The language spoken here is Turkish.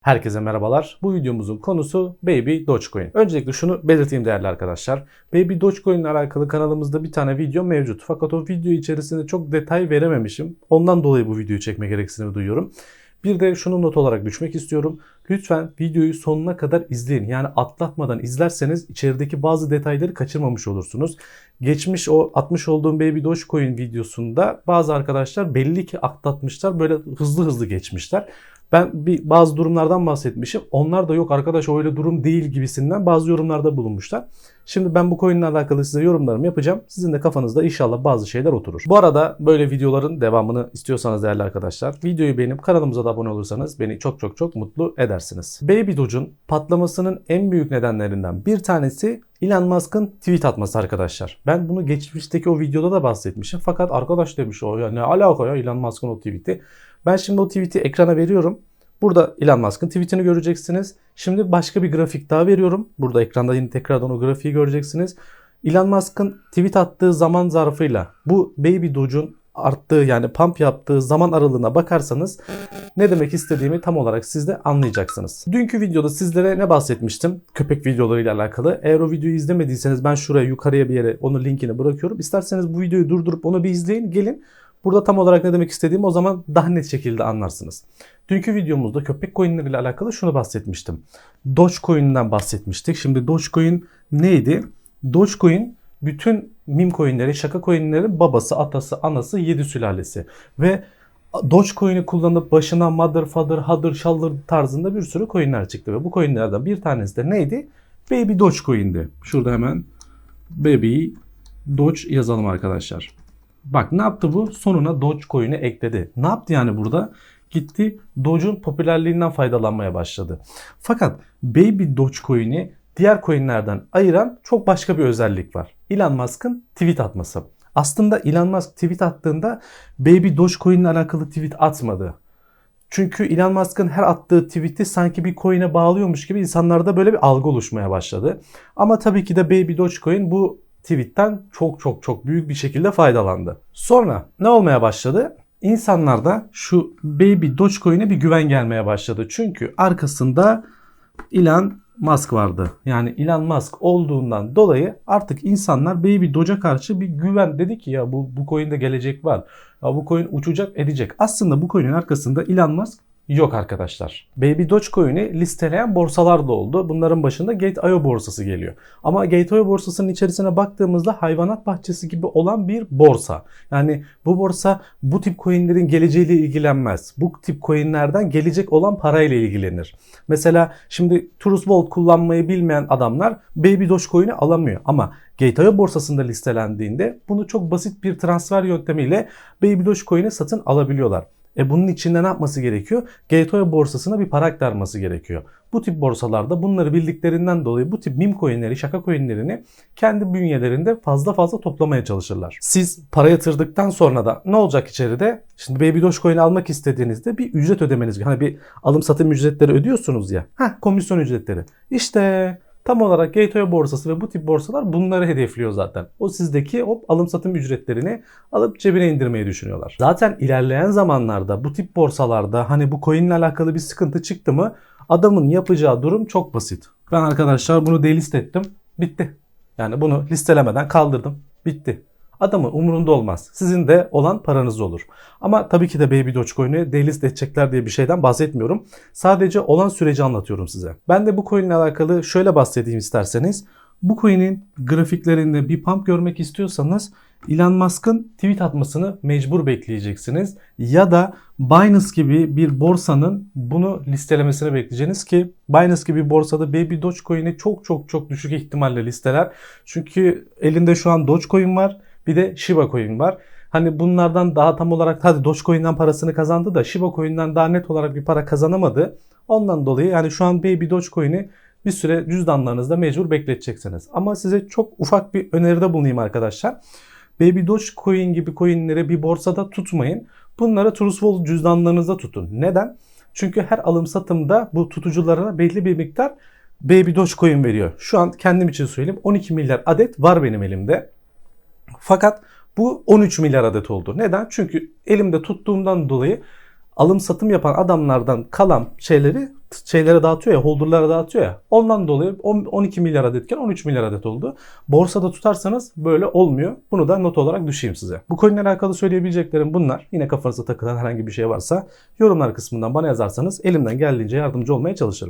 Herkese merhabalar. Bu videomuzun konusu Baby Dogecoin. Öncelikle şunu belirteyim değerli arkadaşlar. Baby Dogecoin ile alakalı kanalımızda bir tane video mevcut. Fakat o video içerisinde çok detay verememişim. Ondan dolayı bu videoyu çekme gereksinimi duyuyorum. Bir de şunu not olarak düşmek istiyorum. Lütfen videoyu sonuna kadar izleyin. Yani atlatmadan izlerseniz içerideki bazı detayları kaçırmamış olursunuz. Geçmiş o atmış olduğum Baby Dogecoin videosunda bazı arkadaşlar belli ki atlatmışlar. Böyle hızlı hızlı geçmişler. Ben bir bazı durumlardan bahsetmişim. Onlar da yok arkadaş öyle durum değil gibisinden bazı yorumlarda bulunmuşlar. Şimdi ben bu coin'le alakalı size yorumlarımı yapacağım. Sizin de kafanızda inşallah bazı şeyler oturur. Bu arada böyle videoların devamını istiyorsanız değerli arkadaşlar videoyu beğenip kanalımıza da abone olursanız beni çok çok çok mutlu edersiniz. Baby Doge'un patlamasının en büyük nedenlerinden bir tanesi Elon Musk'ın tweet atması arkadaşlar. Ben bunu geçmişteki o videoda da bahsetmişim. Fakat arkadaş demiş o ya ne alaka ya Elon Musk'ın o tweet'i. Ben şimdi o tweet'i ekrana veriyorum. Burada Elon Musk'ın tweetini göreceksiniz. Şimdi başka bir grafik daha veriyorum. Burada ekranda yine tekrardan o grafiği göreceksiniz. Elon Musk'ın tweet attığı zaman zarfıyla bu Baby Doge'un arttığı yani pump yaptığı zaman aralığına bakarsanız ne demek istediğimi tam olarak siz de anlayacaksınız. Dünkü videoda sizlere ne bahsetmiştim? Köpek videolarıyla alakalı. Eğer o videoyu izlemediyseniz ben şuraya yukarıya bir yere onun linkini bırakıyorum. İsterseniz bu videoyu durdurup onu bir izleyin. Gelin Burada tam olarak ne demek istediğimi o zaman daha net şekilde anlarsınız. Dünkü videomuzda köpek coinleriyle alakalı şunu bahsetmiştim. Dogecoin'den bahsetmiştik. Şimdi Dogecoin neydi? Dogecoin bütün meme coinleri, şaka coinlerin babası, atası, anası, yedi sülalesi. Ve Dogecoin'i kullanıp başına mother, father, hother, shoulder tarzında bir sürü coinler çıktı. Ve bu coinlerden bir tanesi de neydi? Baby Dogecoin'di. Şurada hemen Baby Doge yazalım arkadaşlar. Bak ne yaptı bu? Sonuna Dogecoin'i ekledi. Ne yaptı yani burada? Gitti Doge'un popülerliğinden faydalanmaya başladı. Fakat Baby Dogecoin'i diğer coinlerden ayıran çok başka bir özellik var. Elon Musk'ın tweet atması. Aslında Elon Musk tweet attığında Baby Dogecoin ile alakalı tweet atmadı. Çünkü Elon Musk'ın her attığı tweet'i sanki bir coin'e bağlıyormuş gibi insanlarda böyle bir algı oluşmaya başladı. Ama tabii ki de Baby Dogecoin bu tweetten çok çok çok büyük bir şekilde faydalandı. Sonra ne olmaya başladı? İnsanlarda şu Baby Dogecoin'e bir güven gelmeye başladı. Çünkü arkasında Elon Musk vardı. Yani Elon Musk olduğundan dolayı artık insanlar Baby Doge'a karşı bir güven dedi ki ya bu, bu coin'de gelecek var. Ya bu coin uçacak edecek. Aslında bu coin'in arkasında Elon Musk yok arkadaşlar. Baby Dogecoin'i listeleyen borsalar da oldu. Bunların başında Gate.io borsası geliyor. Ama Gate.io borsasının içerisine baktığımızda hayvanat bahçesi gibi olan bir borsa. Yani bu borsa bu tip coinlerin geleceğiyle ilgilenmez. Bu tip coinlerden gelecek olan parayla ilgilenir. Mesela şimdi Trust Vault kullanmayı bilmeyen adamlar Baby Dogecoin'i alamıyor. Ama Gate.io borsasında listelendiğinde bunu çok basit bir transfer yöntemiyle Baby Dogecoin'i satın alabiliyorlar. E bunun içinde ne yapması gerekiyor? Gate.io borsasına bir para aktarması gerekiyor. Bu tip borsalarda bunları bildiklerinden dolayı bu tip meme coinleri, şaka coinlerini kendi bünyelerinde fazla fazla toplamaya çalışırlar. Siz para yatırdıktan sonra da ne olacak içeride? Şimdi Baby Dogecoin almak istediğinizde bir ücret ödemeniz. Hani bir alım satım ücretleri ödüyorsunuz ya. Heh, komisyon ücretleri. İşte Tam olarak Gate.io borsası ve bu tip borsalar bunları hedefliyor zaten. O sizdeki hop alım satım ücretlerini alıp cebine indirmeyi düşünüyorlar. Zaten ilerleyen zamanlarda bu tip borsalarda hani bu coin ile alakalı bir sıkıntı çıktı mı adamın yapacağı durum çok basit. Ben arkadaşlar bunu delist ettim. Bitti. Yani bunu listelemeden kaldırdım. Bitti. Adamın umurunda olmaz. Sizin de olan paranız olur. Ama tabii ki de Baby Dogecoin'i delist edecekler diye bir şeyden bahsetmiyorum. Sadece olan süreci anlatıyorum size. Ben de bu coin alakalı şöyle bahsedeyim isterseniz. Bu coin'in grafiklerinde bir pump görmek istiyorsanız Elon Musk'ın tweet atmasını mecbur bekleyeceksiniz. Ya da Binance gibi bir borsanın bunu listelemesini bekleyeceksiniz ki Binance gibi borsada Baby Dogecoin'i çok çok çok düşük ihtimalle listeler. Çünkü elinde şu an Dogecoin var bir de Shiba Coin var. Hani bunlardan daha tam olarak hadi Dogecoin'den parasını kazandı da Shiba Coin'den daha net olarak bir para kazanamadı. Ondan dolayı yani şu an Baby Dogecoin'i bir süre cüzdanlarınızda mecbur bekleteceksiniz. Ama size çok ufak bir öneride bulunayım arkadaşlar. Baby Dogecoin gibi coinleri bir borsada tutmayın. Bunları Trustwall cüzdanlarınızda tutun. Neden? Çünkü her alım satımda bu tutuculara belli bir miktar Baby Dogecoin veriyor. Şu an kendim için söyleyeyim 12 milyar adet var benim elimde. Fakat bu 13 milyar adet oldu. Neden? Çünkü elimde tuttuğumdan dolayı alım satım yapan adamlardan kalan şeyleri şeylere dağıtıyor ya, holderlara dağıtıyor ya. Ondan dolayı 10 12 milyar adetken 13 milyar adet oldu. Borsada tutarsanız böyle olmuyor. Bunu da not olarak düşeyim size. Bu coin'le alakalı söyleyebileceklerim bunlar. Yine kafanıza takılan herhangi bir şey varsa yorumlar kısmından bana yazarsanız elimden geldiğince yardımcı olmaya çalışırım.